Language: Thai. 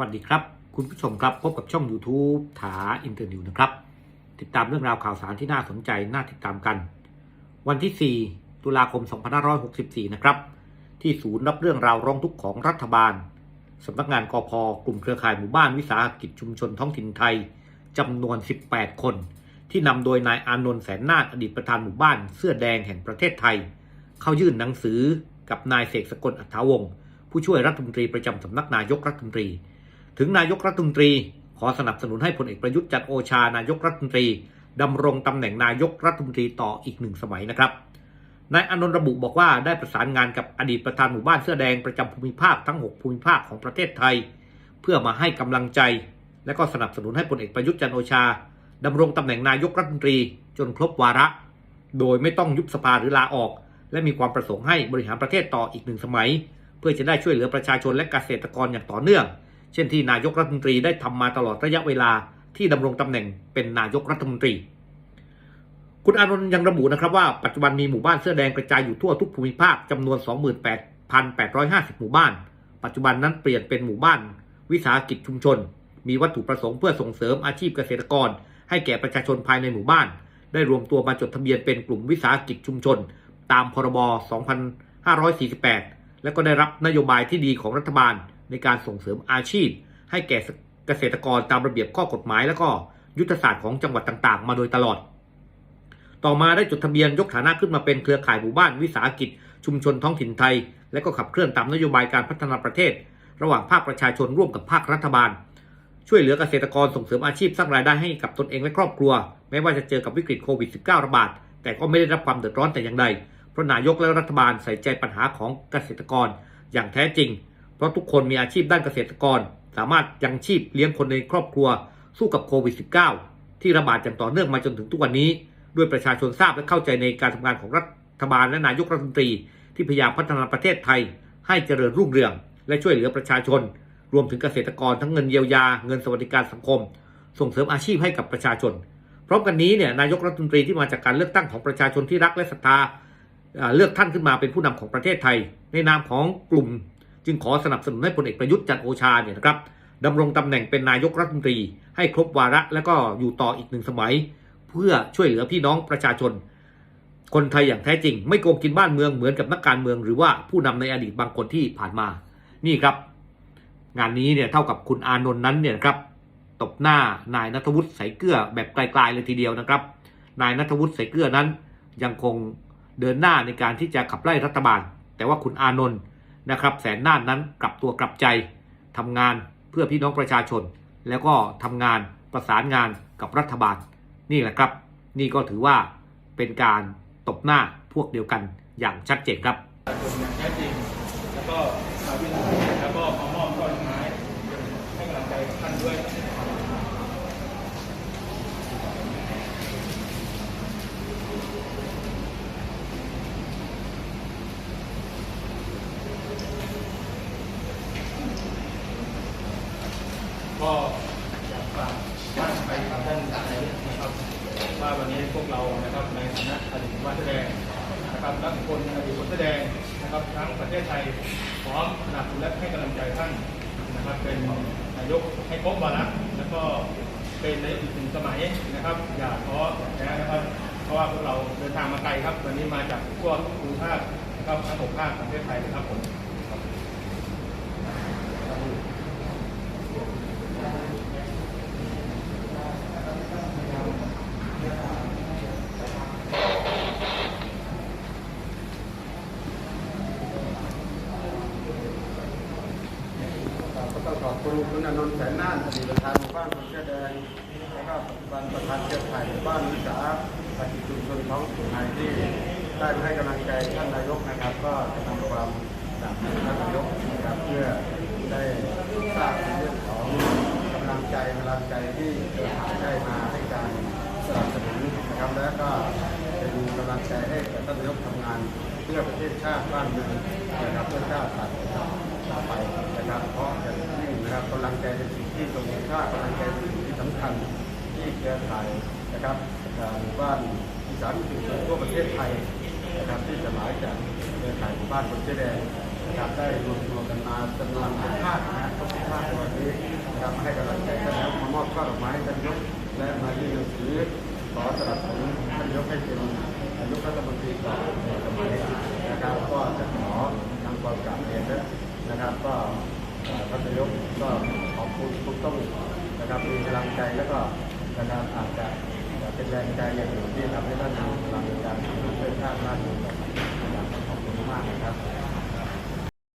วัสดีครับ คุณผู้ชมครับพบกับช่อง YouTube ถาอินเตอร์นิวนะครับ ติดตามเรื่องราวข่าวสารที่น่าสนใจน่าติดตามกัน วันที่ 4 ตุลาคม 2564 นะครับ ที่ศูนย์รับเรื่องราวร้องทุกข์ของรัฐบาลสำนักงานกพกลุ่มเครือข่ายหมู่บ้านวิสาหกิจชุมชนท้องถิ่นไทยจำนวน 18 คน ที่นำโดยนายอานนท์แสนนาฏอดีตประธานหมู่บ้านเสื้อแดงแห่งประเทศไทย เข้ายื่นหนังสือกับนายเสกสกลอัฐาวงศ์ผู้ช่วยรัฐมนตรีประจำสำนักนายกรัฐมนตรี ถึงนายกรัฐมนตรี ขอสนับสนุนให้พลเอกประยุทธ์จันโอชานายกรัฐมนตรีดำรงตำแหน่งนายกรัฐมนตรีต่ออีกหนึ่งสมัยนะครับนายอานนท์ระบุบอกว่าได้ประสานงานกับอดีตประธานหมู่บ้านเสื้อแดงประจำภูมิภาคทั้ง 6 ภูมิภาคของประเทศไทย เพื่อมาให้กำลังใจ และก็สนับสนุนให้พลเอกประยุทธ์จันโอชาดำรงตำแหน่งนายกรัฐมนตรีจนครบวาระ โดยไม่ต้องยุบสภาหรือลาออก และมีความประสงค์ให้บริหารประเทศต่ออีกหนึ่งสมัย เพื่อจะได้ช่วยเหลือประชาชนและเกษตรกรอย่างต่อเนื่อง เช่นที่นายกรัฐมนตรีได้ทำมาตลอดระยะเวลาที่ดำรงตำแหน่งเป็นนายกรัฐมนตรี คุณอานนท์ยังระบุนะครับว่าปัจจุบันมีหมู่บ้านเสื้อแดงกระจายอยู่ทั่วทุกภูมิภาคจำนวน 28,850 หมู่บ้าน ปัจจุบันนั้นเปลี่ยนเป็นหมู่บ้าน วิสาหกิจชุมชน มีวัตถุประสงค์เพื่อส่งเสริมอาชีพเกษตรกร ให้แก่ประชาชนภายในหมู่บ้าน ได้รวมตัวมาจดทะเบียนเป็นกลุ่มวิสาหกิจชุมชน ตามพรบ 2548 และก็ได้รับนโยบายที่ดีของรัฐบาล ในการส่งเสริมอาชีพ ให้แก่เกษตรกรตามระเบียบข้อกฎหมาย และก็ยุทธศาสตร์ของจังหวัดต่างๆ มาโดยตลอด ต่อมาได้จดทะเบียนยกฐานะขึ้นมาเป็นเครือข่ายหมู่บ้านวิสาหกิจ ชุมชนท้องถิ่นไทย และก็ขับเคลื่อนตามนโยบายการพัฒนาประเทศ ระหว่างภาคประชาชนร่วมกับภาครัฐบาล ช่วยเหลือเกษตรกรส่งเสริมอาชีพสร้างรายได้ให้กับตนเองและครอบครัว แม้ว่าจะเจอกับวิกฤตโควิด -19 ระบาดแต่ก็ไม่ได้รับความเดือดร้อนแต่อย่างใด เพราะนายกและรัฐบาลใส่ใจปัญหาของเกษตรกรอย่างแท้จริง เพราะทุกคนมีอาชีพด้านเกษตรกร สามารถยังชีพเลี้ยงคนในครอบครัว สู้กับโควิด -19 ที่ระบาดอย่างต่อเนื่องมาจนถึงทุกวันนี้ ด้วยประชาชนทราบและเข้าใจในการทำงานของรัฐบาลและนายกรัฐมนตรี ที่พยายามพัฒนาประเทศไทย ให้เจริญรุ่งเรือง และช่วยเหลือประชาชน รวมถึงเกษตรกรทั้งเงินเยียวยา เงินสวัสดิการสังคม ส่งเสริมอาชีพให้กับประชาชนพร้อมกันนี้เนี่ยนายกรัฐมนตรีที่มาจากการเลือกตั้งของประชาชนที่รักและศรัทธาเอ่อเลือกท่านขึ้นมาเป็นผู้นำของประเทศไทย ในนามของกลุ่ม จึงขอสนับสนุนให้พลเอกประยุทธ์จันโอชาเนี่ยนะครับดำรงตำแหน่งเป็นนายกรัฐมนตรี ให้ครบวาระและก็อยู่ต่ออีกหนึ่งสมัย เพื่อช่วยเหลือพี่น้องประชาชน คนไทยอย่างแท้จริง ไม่โกงกินบ้านเมืองเหมือนกับนักการเมือง หรือว่าผู้นำในอดีตบางคนที่ผ่านมา นี่ครับ งานนี้เนี่ยเท่ากับคุณอานนท์นั้นเนี่ยนะครับตบหน้านายนัทวุฒิใสเกลือแบบไกลๆเลยทีเดียวนะครับ นายนัทวุฒิใสเกลือนั้น ยังคงเดินหน้าในการที่จะขับไล่รัฐบาล แต่ว่าคุณอานนท์ นะครับ แสนน่านนั้นกลับตัวกลับใจทำงานเพื่อพี่น้องประชาชน แล้วก็ทำงานประสานงานกับรัฐบาล นี่แหละครับ นี่ก็ถือว่าเป็นการตบหน้าพวกเดียวกันอย่างชัดเจนครับอย่างแท้จริงแล้วก็มาวิ่งแล้วก็มามอบช่อดอกไม้ให้กำลังใจท่านด้วย ก็อยากฝากท่านไปกับท่านนายกนะครับ ว่าวันนี้พวกเรานะครับในฐานะอดีตว่าแสดงนะครับและคคลอดีตคนแสดงนะครับทั้งประเทศไทยพร้อมสนับสนุนและให้กำลังใจท่านนะครับเป็นนายกให้ครบวาระแล้วก็เป็นนายกอีกหนึ่งสมัยนะครับ อย่าท้อแท้นะครับ เพราะว่าพวกเราเดินทางมาไกลครับวันนี้มาจากทั่วทุกภูมิภาคนะครับทั้งหกภาคของประเทศไทยนะครับผม ก็ ต้องขอบคุณคุณอานนท์แสนน่านอดีตประธานหมู่บ้านคนเสื้อแดงแล้วก็ปัจจุบันประธานเครือข่ายหมู่บ้านวิสาหกิจชุมชนท้องถิ่นไทยที่ได้มาให้กำลังใจท่านนายกนะครับ ก็จะนำความจากท่านนายกนะครับเพื่อได้ทราบในเรื่องของกำลังใจกำลังใจที่เครือข่ายได้มาให้การสนับสนุนนะครับแล้วก็เป็นกำลังใจให้กับท่านนายกทำงานเพื่อประเทศชาติบ้านเมืองนะครับเพื่อชาติศาสตร์ต่อไปนะครับเพราะ นะครับกำลังใจเป็นสิ่งที่ทรงคุณค่ากำลังใจเป็นสิ่งที่สำคัญที่เครือข่ายนะครับหมู่บ้านอีสานชุมชนทั่วประเทศไทยนะครับที่สลายจากเครือข่ายหมู่บ้านคนเสื้อแดงนะครับได้รวมตัวกันมาจำนวนทุกภาคนะครับทุกภาคในวันนี้นะครับให้กำลังใจกันแล้วมามอบช่อดอกไม้ให้ท่านยกและมายื่นหนังสือขอสนับสนุนท่านยกให้เป็นนายกรัฐมนตรีต่อในสมัยนะครับก็จะขอทำความกราบเรียนนะครับก็ ท่านนายกก็ขอบคุณทุกต้องนะครับมีกำลังใจแล้วก็นะครับอาจจะเป็นแรงใจอย่างหนึ่งที่ทำให้ท่านมีกำลังในการเพื่อชาติบ้านเมืองต่อไปนะครับขอบคุณมากนะครับ